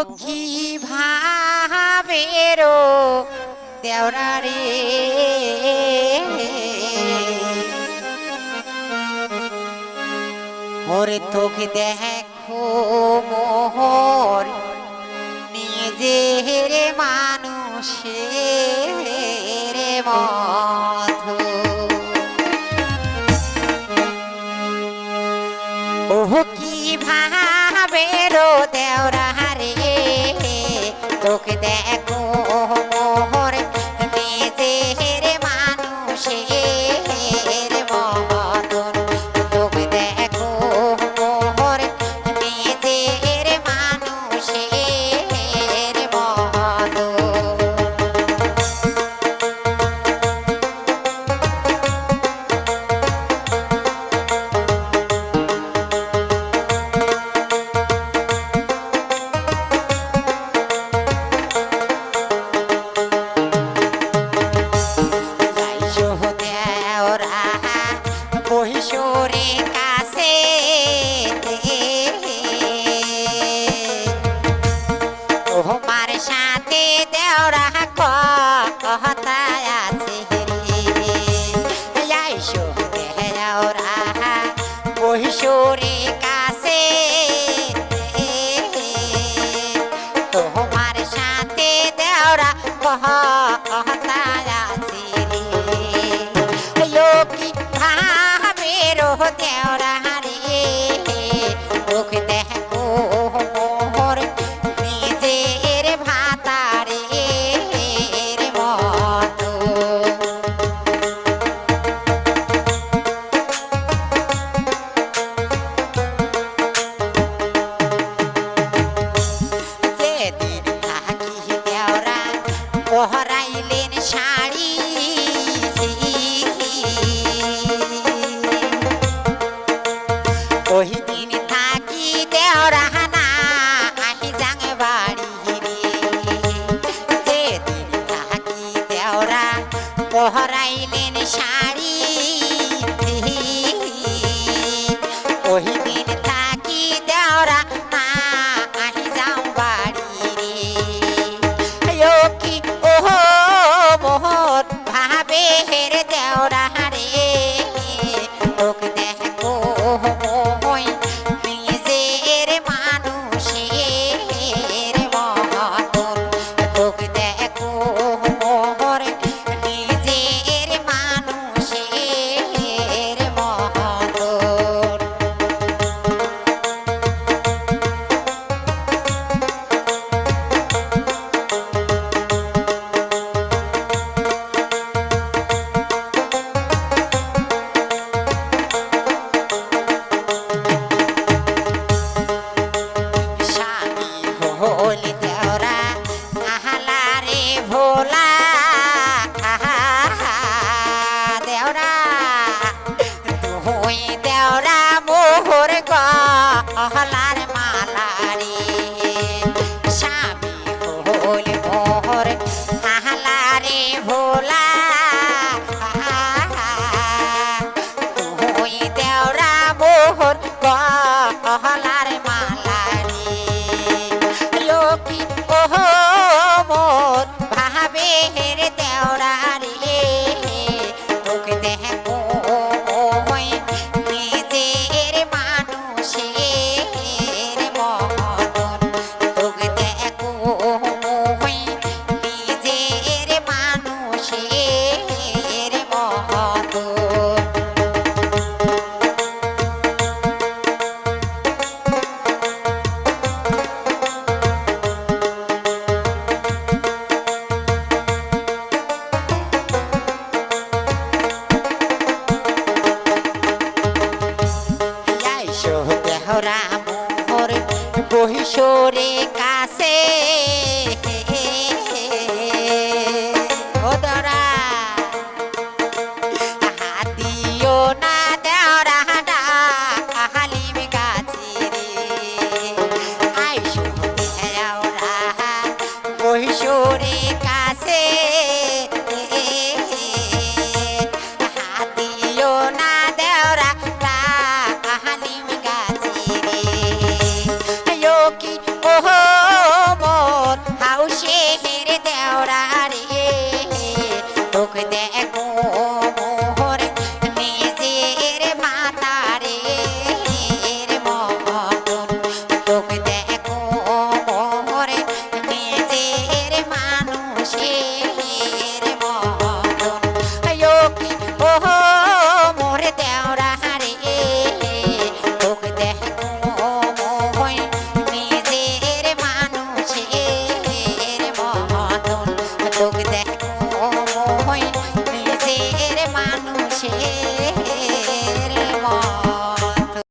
সখী ভাবেরো? দেওরা রে। ওরে তোকে দেখো মোহর নিয়ে যে হেরে মানুষে মধু। ওহ, কি ভাবেরো দেওরা tu que der é তোমার সাথে দেওরা কথা আছে দেওরা কৈশোরের কাছে। তোমার সাথে দেওরা কথা আছে লোকি ভাবেরও দেওরা। ওহরাইলেন শাহ দেহরা মোর বহিষরে কাছে।